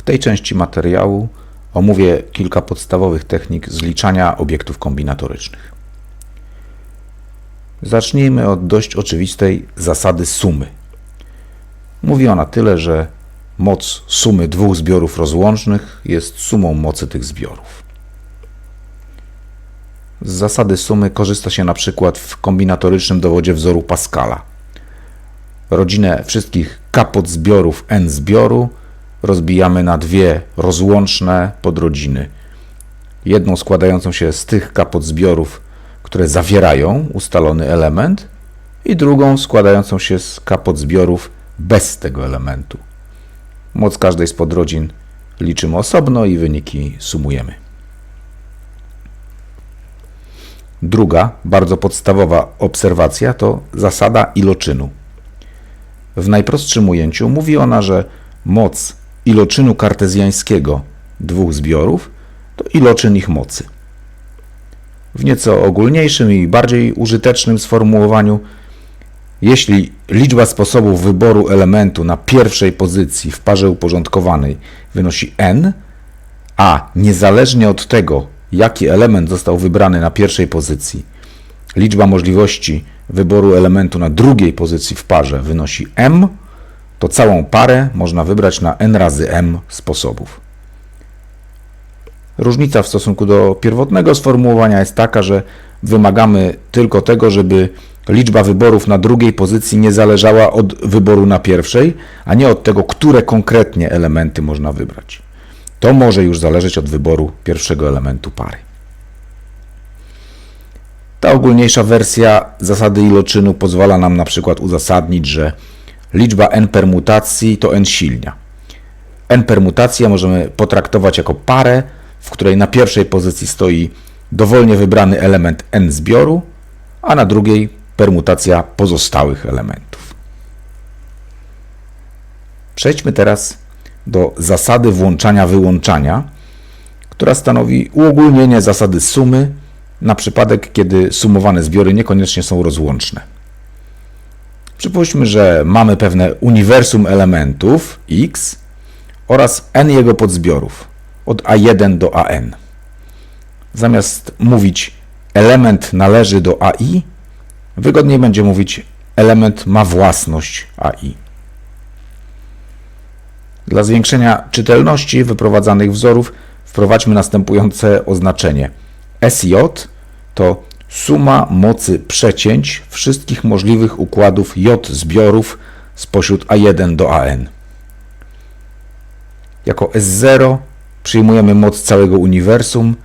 W tej części materiału omówię kilka podstawowych technik zliczania obiektów kombinatorycznych. Zacznijmy od dość oczywistej zasady sumy. Mówi ona tyle, że moc sumy dwóch zbiorów rozłącznych jest sumą mocy tych zbiorów. Z zasady sumy korzysta się na przykład w kombinatorycznym dowodzie wzoru Pascala. Rodzinę wszystkich k podzbiorów n zbioru rozbijamy na dwie rozłączne podrodziny. Jedną składającą się z tych k podzbiorów, które zawierają ustalony element i drugą składającą się z k podzbiorów bez tego elementu. Moc każdej z podrodzin liczymy osobno i wyniki sumujemy. Druga, bardzo podstawowa obserwacja to zasada iloczynu. W najprostszym ujęciu mówi ona, że moc iloczynu kartezjańskiego dwóch zbiorów to iloczyn ich mocy. W nieco ogólniejszym i bardziej użytecznym sformułowaniu, jeśli liczba sposobów wyboru elementu na pierwszej pozycji w parze uporządkowanej wynosi n, a niezależnie od tego, jaki element został wybrany na pierwszej pozycji, liczba możliwości wyboru elementu na drugiej pozycji w parze wynosi m, to całą parę można wybrać na n razy m sposobów. Różnica w stosunku do pierwotnego sformułowania jest taka, że wymagamy tylko tego, żeby liczba wyborów na drugiej pozycji nie zależała od wyboru na pierwszej, a nie od tego, które konkretnie elementy można wybrać. To może już zależeć od wyboru pierwszego elementu pary. Ta ogólniejsza wersja zasady iloczynu pozwala nam na przykład uzasadnić, że liczba n permutacji to n silnia. n permutacja możemy potraktować jako parę, w której na pierwszej pozycji stoi dowolnie wybrany element n zbioru, a na drugiej permutacja pozostałych elementów. Przejdźmy teraz do zasady włączania-wyłączania, która stanowi uogólnienie zasady sumy na przypadek, kiedy sumowane zbiory niekoniecznie są rozłączne. Przypuśćmy, że mamy pewne uniwersum elementów x oraz n jego podzbiorów od a1 do an. Zamiast mówić element należy do AI, wygodniej będzie mówić element ma własność AI. Dla zwiększenia czytelności wyprowadzanych wzorów wprowadźmy następujące oznaczenie. SJ to suma mocy przecięć wszystkich możliwych układów J zbiorów spośród A1 do AN. Jako S0 przyjmujemy moc całego uniwersum,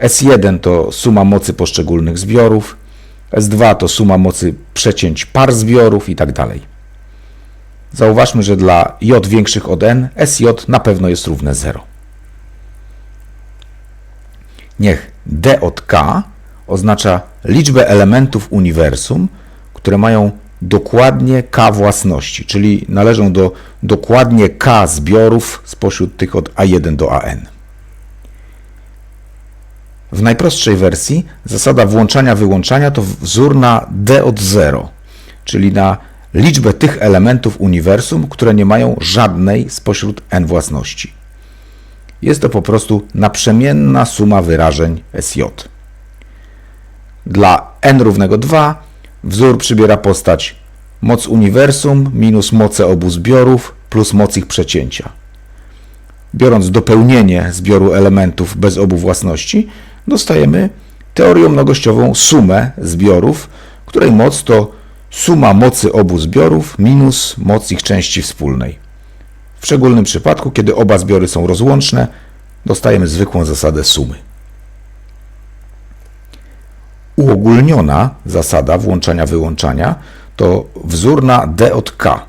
S1 to suma mocy poszczególnych zbiorów, S2 to suma mocy przecięć par zbiorów itd. Zauważmy, że dla j większych od n SJ na pewno jest równe 0. Niech d od k oznacza liczbę elementów uniwersum, które mają dokładnie k własności, czyli należą do dokładnie k zbiorów spośród tych od A1 do AN. W najprostszej wersji zasada włączania-wyłączania to wzór na d od 0, czyli na liczbę tych elementów uniwersum, które nie mają żadnej spośród n własności. Jest to po prostu naprzemienna suma wyrażeń SJ. Dla n równego 2 wzór przybiera postać moc uniwersum minus moce obu zbiorów plus moc ich przecięcia. Biorąc dopełnienie zbioru elementów bez obu własności, dostajemy teorią mnogościową sumę zbiorów, której moc to suma mocy obu zbiorów minus moc ich części wspólnej. W szczególnym przypadku, kiedy oba zbiory są rozłączne, dostajemy zwykłą zasadę sumy. Uogólniona zasada włączania-wyłączania to wzór na d od k,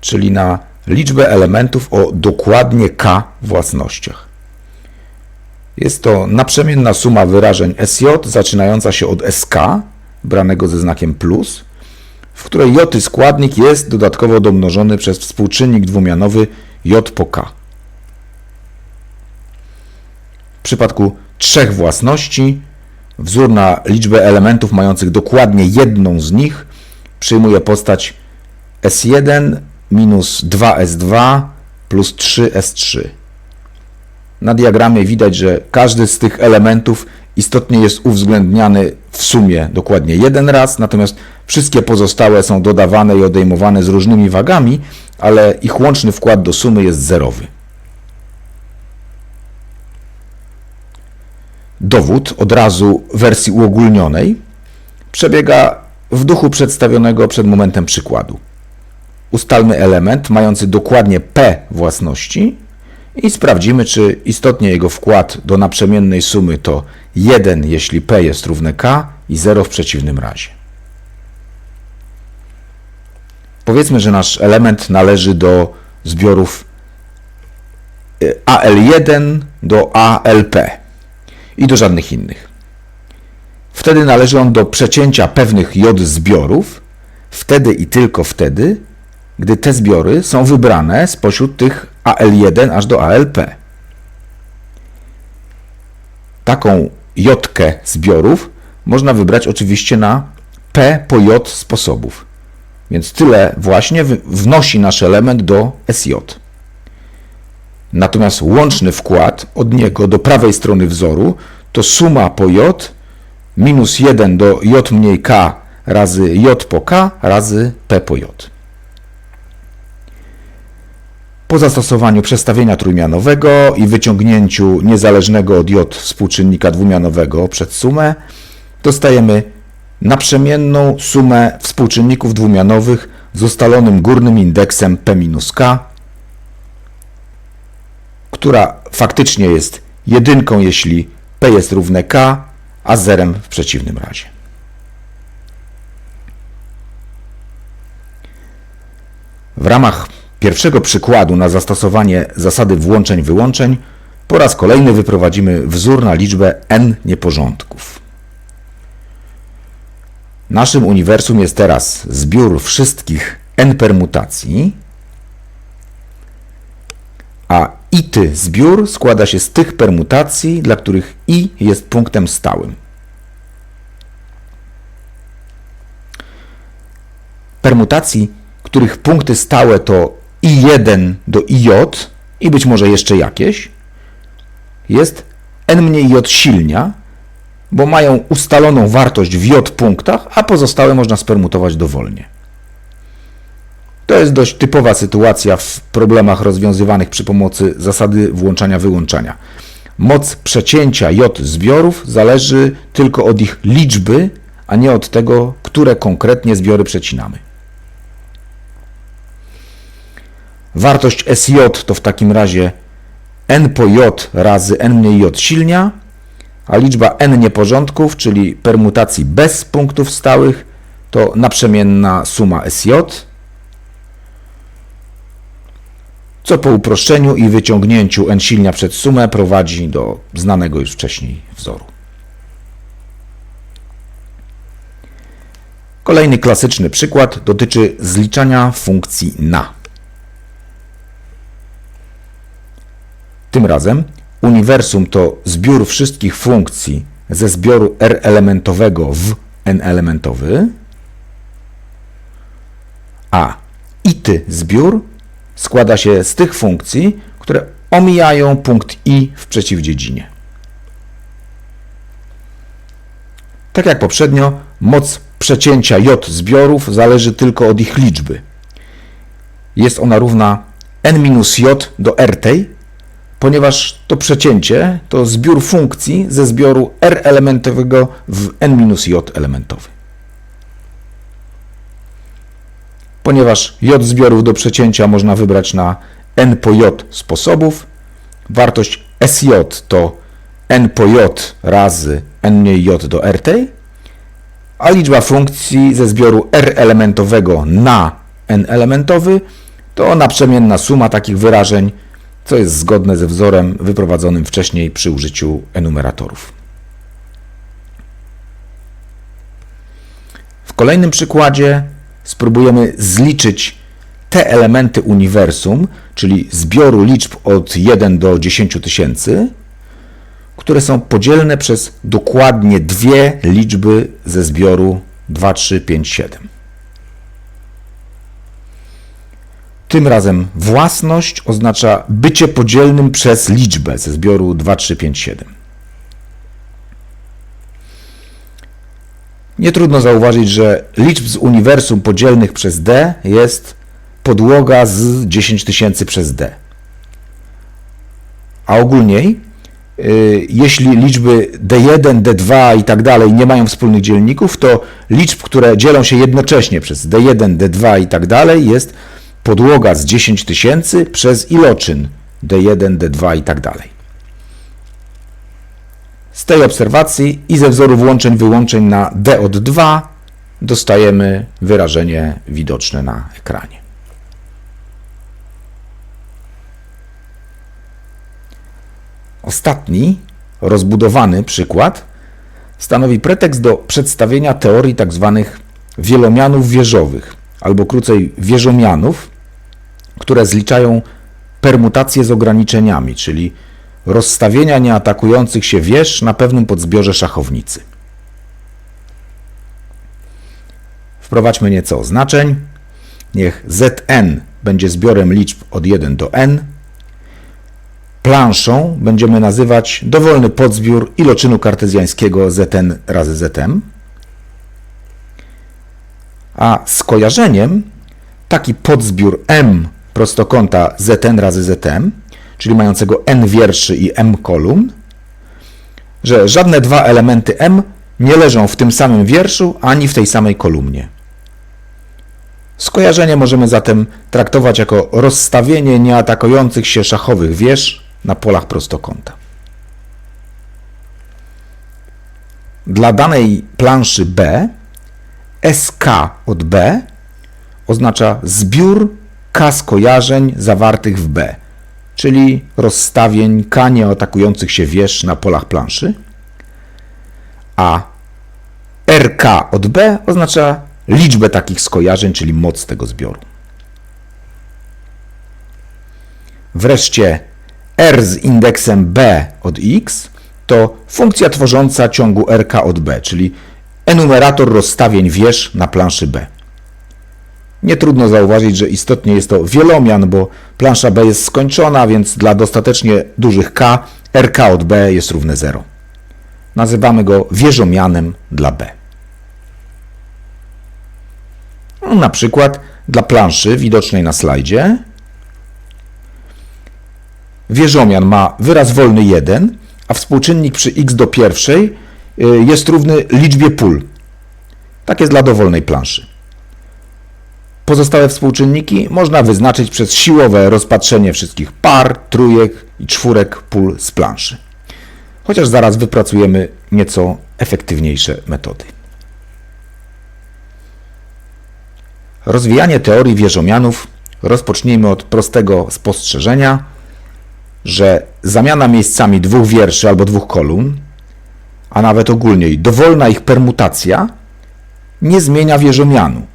czyli na liczbę elementów o dokładnie k własnościach. Jest to naprzemienna suma wyrażeń SJ zaczynająca się od SK, branego ze znakiem plus, w której j składnik jest dodatkowo domnożony przez współczynnik dwumianowy j po k. W przypadku trzech własności wzór na liczbę elementów mających dokładnie jedną z nich przyjmuje postać S1 minus 2S2 plus 3S3. na diagramie widać, że każdy z tych elementów istotnie jest uwzględniany w sumie dokładnie jeden raz, natomiast wszystkie pozostałe są dodawane i odejmowane z różnymi wagami, ale ich łączny wkład do sumy jest zerowy. Dowód od razu w wersji uogólnionej przebiega w duchu przedstawionego przed momentem przykładu. Ustalmy element mający dokładnie p własności i sprawdzimy, czy istotnie jego wkład do naprzemiennej sumy to 1, jeśli p jest równe k i 0 w przeciwnym razie. Powiedzmy, że nasz element należy do zbiorów y, AL1 do ALP i do żadnych innych. Wtedy należy on do przecięcia pewnych J zbiorów, wtedy i tylko wtedy, gdy te zbiory są wybrane spośród tych AL1 aż do ALP. Taką J zbiorów można wybrać oczywiście na P po J sposobów. Więc tyle właśnie wnosi nasz element do SJ. Natomiast łączny wkład od niego do prawej strony wzoru to suma po J minus 1 do J mniej K razy J po K razy P po J. Po zastosowaniu przestawienia trójmianowego i wyciągnięciu niezależnego od J współczynnika dwumianowego przed sumę, dostajemy naprzemienną sumę współczynników dwumianowych z ustalonym górnym indeksem P minus K, która faktycznie jest jedynką, jeśli P jest równe K, a zerem w przeciwnym razie. W ramach pierwszego przykładu na zastosowanie zasady włączeń-wyłączeń po raz kolejny wyprowadzimy wzór na liczbę n nieporządków. Naszym uniwersum jest teraz zbiór wszystkich n permutacji, a ity zbiór składa się z tych permutacji, dla których i jest punktem stałym. Permutacji, których punkty stałe to i1 do ij i być może jeszcze jakieś, jest n mniej j silnia, bo mają ustaloną wartość w j punktach, a pozostałe można spermutować dowolnie. To jest dość typowa sytuacja w problemach rozwiązywanych przy pomocy zasady włączania-wyłączania. Moc przecięcia j zbiorów zależy tylko od ich liczby, a nie od tego, które konkretnie zbiory przecinamy. Wartość SJ to w takim razie n po j razy n mniej j silnia, a liczba n nieporządków, czyli permutacji bez punktów stałych, to naprzemienna suma SJ, co po uproszczeniu i wyciągnięciu n silnia przed sumę prowadzi do znanego już wcześniej wzoru. Kolejny klasyczny przykład dotyczy zliczania funkcji na. Tym razem uniwersum to zbiór wszystkich funkcji ze zbioru R elementowego w N elementowy, a ity zbiór składa się z tych funkcji, które omijają punkt i w przeciwdziedzinie. Tak jak poprzednio, moc przecięcia j zbiorów zależy tylko od ich liczby. Jest ona równa n-j do r tej, ponieważ to przecięcie to zbiór funkcji ze zbioru R elementowego w N-J elementowy. Ponieważ J zbiorów do przecięcia można wybrać na N po J sposobów, wartość SJ to N po J razy N mniej J do RT, a liczba funkcji ze zbioru R elementowego na N elementowy to naprzemienna suma takich wyrażeń co jest zgodne ze wzorem wyprowadzonym wcześniej przy użyciu enumeratorów. W kolejnym przykładzie spróbujemy zliczyć te elementy uniwersum, czyli zbioru liczb od 1 do 10 tysięcy, które są podzielne przez dokładnie dwie liczby ze zbioru 2, 3, 5, 7. Tym razem własność oznacza bycie podzielnym przez liczbę ze zbioru 2, 3, 5, 7. Nie trudno zauważyć, że liczb z uniwersum podzielnych przez d jest podłoga z 10 tysięcy przez d. A ogólniej, y, jeśli liczby d1, d2 i tak dalej nie mają wspólnych dzielników, to liczb, które dzielą się jednocześnie przez d1, d2 i tak dalej jest podłoga z 10 tysięcy przez iloczyn d1, d2 i tak dalej. Z tej obserwacji i ze wzoru włączeń wyłączeń na d od 2 dostajemy wyrażenie widoczne na ekranie. Ostatni, rozbudowany przykład stanowi pretekst do przedstawienia teorii tzw. wielomianów wieżowych, albo krócej wieżomianów, które zliczają permutacje z ograniczeniami, czyli rozstawienia nieatakujących się wież na pewnym podzbiorze szachownicy. Wprowadźmy nieco oznaczeń. Niech Zn będzie zbiorem liczb od 1 do n. Planszą będziemy nazywać dowolny podzbiór iloczynu kartezjańskiego Zn razy Zm. A skojarzeniem taki podzbiór M prostokąta Zn razy Zm czyli mającego n wierszy i m kolumn, że żadne dwa elementy m nie leżą w tym samym wierszu ani w tej samej kolumnie. Skojarzenie możemy zatem traktować jako rozstawienie nieatakujących się szachowych wież na polach prostokąta. Dla danej planszy B SK od B oznacza zbiór K skojarzeń zawartych w B, czyli rozstawień K atakujących się wież na polach planszy, a RK od B oznacza liczbę takich skojarzeń, czyli moc tego zbioru. Wreszcie R z indeksem B od X to funkcja tworząca ciągu RK od B, czyli enumerator rozstawień wież na planszy B. Nie trudno zauważyć, że istotnie jest to wielomian, bo plansza B jest skończona, więc dla dostatecznie dużych K RK od B jest równe 0. Nazywamy go wieżomianem dla B. No, na przykład dla planszy widocznej na slajdzie wieżomian ma wyraz wolny 1, a współczynnik przy x do pierwszej y, jest równy liczbie pól. Tak jest dla dowolnej planszy. Pozostałe współczynniki można wyznaczyć przez siłowe rozpatrzenie wszystkich par, trójek i czwórek pól z planszy. Chociaż zaraz wypracujemy nieco efektywniejsze metody. Rozwijanie teorii wieżomianów rozpocznijmy od prostego spostrzeżenia, że zamiana miejscami dwóch wierszy albo dwóch kolumn, a nawet ogólniej dowolna ich permutacja, nie zmienia wieżomianu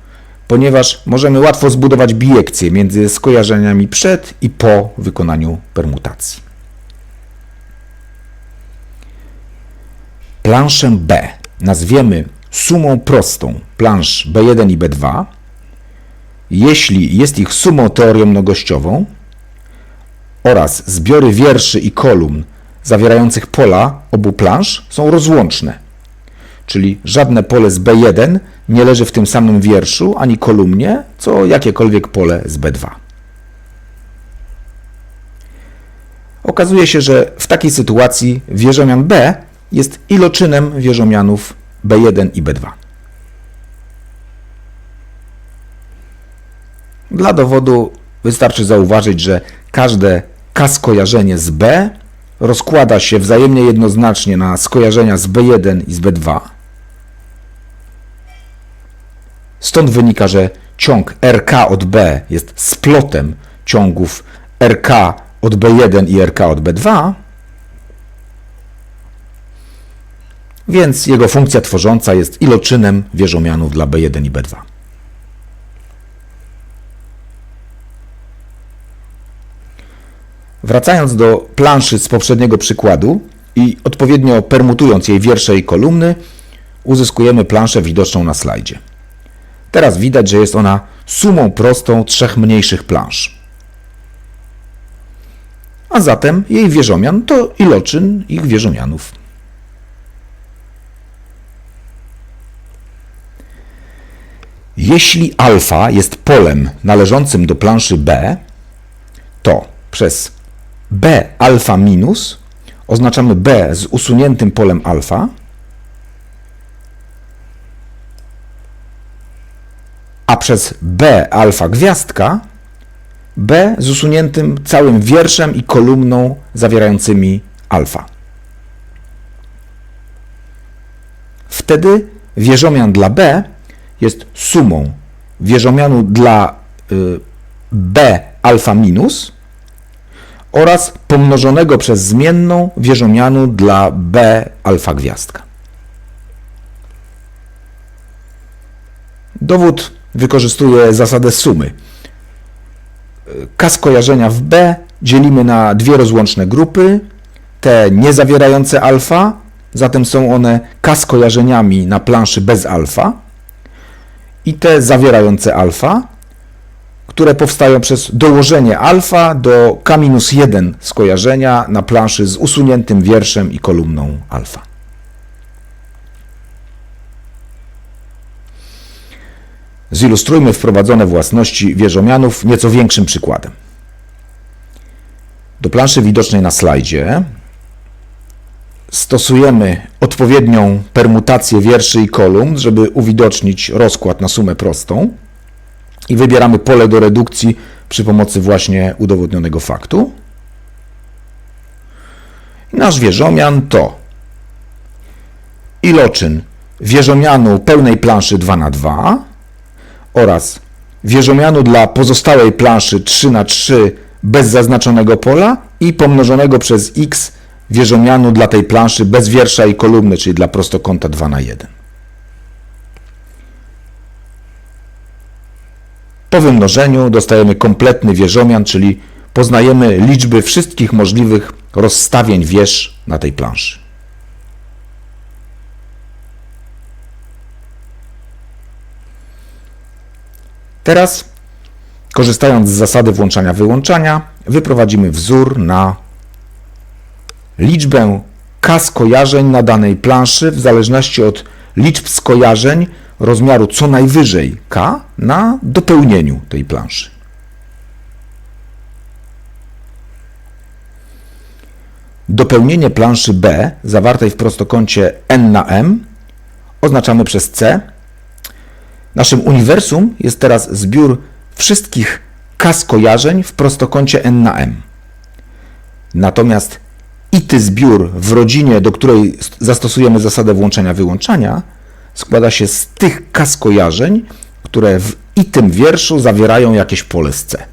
ponieważ możemy łatwo zbudować biekcję między skojarzeniami przed i po wykonaniu permutacji. Planszę B nazwiemy sumą prostą plansz B1 i B2, jeśli jest ich sumą teorią mnogościową oraz zbiory wierszy i kolumn zawierających pola obu plansz są rozłączne czyli żadne pole z B1 nie leży w tym samym wierszu ani kolumnie, co jakiekolwiek pole z B2. Okazuje się, że w takiej sytuacji wieżomian B jest iloczynem wieżomianów B1 i B2. Dla dowodu wystarczy zauważyć, że każde K skojarzenie z B rozkłada się wzajemnie jednoznacznie na skojarzenia z B1 i z B2, Stąd wynika, że ciąg RK od B jest splotem ciągów RK od B1 i RK od B2, więc jego funkcja tworząca jest iloczynem wieżomianów dla B1 i B2. Wracając do planszy z poprzedniego przykładu i odpowiednio permutując jej wiersze i kolumny, uzyskujemy planszę widoczną na slajdzie. Teraz widać, że jest ona sumą prostą trzech mniejszych plansz. A zatem jej wieżomian to iloczyn ich wieżomianów. Jeśli alfa jest polem należącym do planszy B, to przez B alfa minus oznaczamy B z usuniętym polem alfa, a przez B alfa gwiazdka B z usuniętym całym wierszem i kolumną zawierającymi alfa. Wtedy wieżomian dla B jest sumą wieżomianu dla y, B alfa minus oraz pomnożonego przez zmienną wieżomianu dla B alfa gwiazdka. Dowód wykorzystuje zasadę sumy. K skojarzenia w B dzielimy na dwie rozłączne grupy, te nie zawierające alfa, zatem są one K skojarzeniami na planszy bez alfa i te zawierające alfa, które powstają przez dołożenie alfa do K-1 skojarzenia na planszy z usuniętym wierszem i kolumną alfa. Zilustrujmy wprowadzone własności wieżomianów nieco większym przykładem. Do planszy widocznej na slajdzie stosujemy odpowiednią permutację wierszy i kolumn, żeby uwidocznić rozkład na sumę prostą i wybieramy pole do redukcji przy pomocy właśnie udowodnionego faktu. Nasz wieżomian to iloczyn wieżomianu pełnej planszy 2 na 2 oraz wieżomianu dla pozostałej planszy 3 na 3 bez zaznaczonego pola i pomnożonego przez x wieżomianu dla tej planszy bez wiersza i kolumny, czyli dla prostokąta 2 na 1. Po wymnożeniu dostajemy kompletny wieżomian, czyli poznajemy liczby wszystkich możliwych rozstawień wież na tej planszy. Teraz, korzystając z zasady włączania-wyłączania, wyprowadzimy wzór na liczbę k skojarzeń na danej planszy w zależności od liczb skojarzeń rozmiaru co najwyżej k na dopełnieniu tej planszy. Dopełnienie planszy B zawartej w prostokącie n na m oznaczamy przez c. Naszym uniwersum jest teraz zbiór wszystkich k skojarzeń w prostokącie n na m. Natomiast ity zbiór w rodzinie, do której zastosujemy zasadę włączenia-wyłączania, składa się z tych k skojarzeń, które w itym wierszu zawierają jakieś pole z C.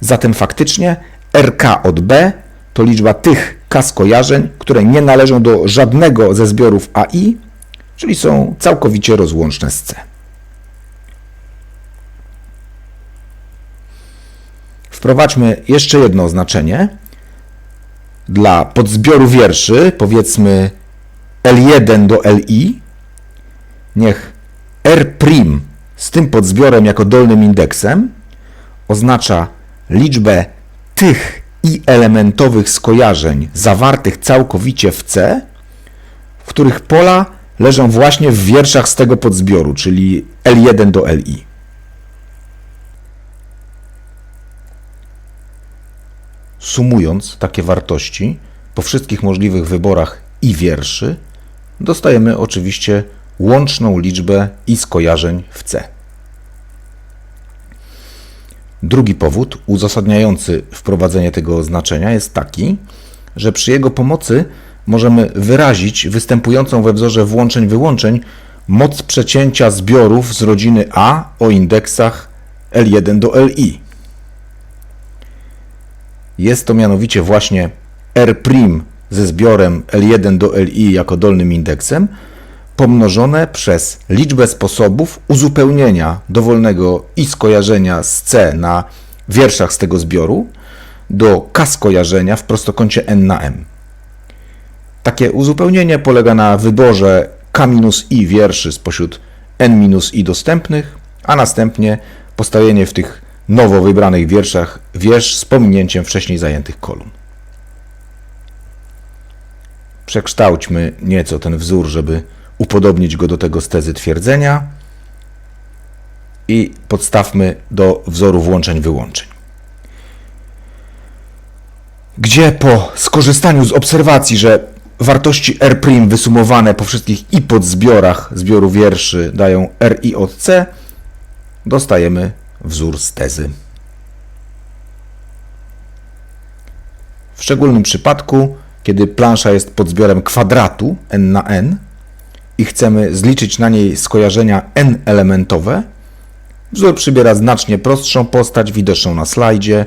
Zatem faktycznie RK od B to liczba tych k skojarzeń, które nie należą do żadnego ze zbiorów AI, czyli są całkowicie rozłączne z C. Wprowadźmy jeszcze jedno oznaczenie. Dla podzbioru wierszy, powiedzmy L1 do Li, niech R' z tym podzbiorem jako dolnym indeksem oznacza liczbę tych i elementowych skojarzeń zawartych całkowicie w C, w których pola leżą właśnie w wierszach z tego podzbioru, czyli L1 do Li. Sumując takie wartości po wszystkich możliwych wyborach i wierszy, dostajemy oczywiście łączną liczbę i skojarzeń w C. Drugi powód uzasadniający wprowadzenie tego oznaczenia jest taki, że przy jego pomocy możemy wyrazić występującą we wzorze włączeń-wyłączeń moc przecięcia zbiorów z rodziny A o indeksach L1 do Li. Jest to mianowicie właśnie R' ze zbiorem L1 do Li jako dolnym indeksem pomnożone przez liczbę sposobów uzupełnienia dowolnego i skojarzenia z C na wierszach z tego zbioru do K skojarzenia w prostokącie n na m. Takie uzupełnienie polega na wyborze k-i wierszy spośród n-i dostępnych, a następnie postawienie w tych nowo wybranych wierszach wiersz z pominięciem wcześniej zajętych kolumn. Przekształćmy nieco ten wzór, żeby upodobnić go do tego z tezy twierdzenia i podstawmy do wzoru włączeń-wyłączeń. Gdzie po skorzystaniu z obserwacji, że wartości R' wysumowane po wszystkich i podzbiorach zbioru wierszy dają RI od C, dostajemy wzór z tezy. W szczególnym przypadku, kiedy plansza jest podzbiorem kwadratu n na n i chcemy zliczyć na niej skojarzenia n-elementowe, wzór przybiera znacznie prostszą postać widoczną na slajdzie.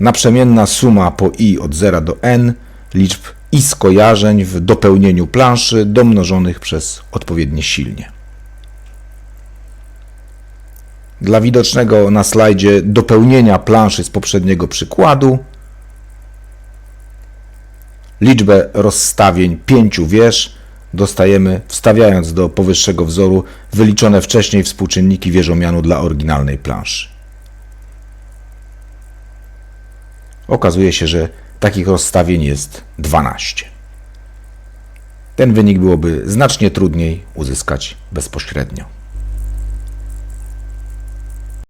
Naprzemienna suma po i od 0 do n liczb i skojarzeń w dopełnieniu planszy domnożonych przez odpowiednie silnie. Dla widocznego na slajdzie dopełnienia planszy z poprzedniego przykładu liczbę rozstawień pięciu wież dostajemy wstawiając do powyższego wzoru wyliczone wcześniej współczynniki wieżomianu dla oryginalnej planszy. Okazuje się, że takich rozstawień jest 12. Ten wynik byłoby znacznie trudniej uzyskać bezpośrednio.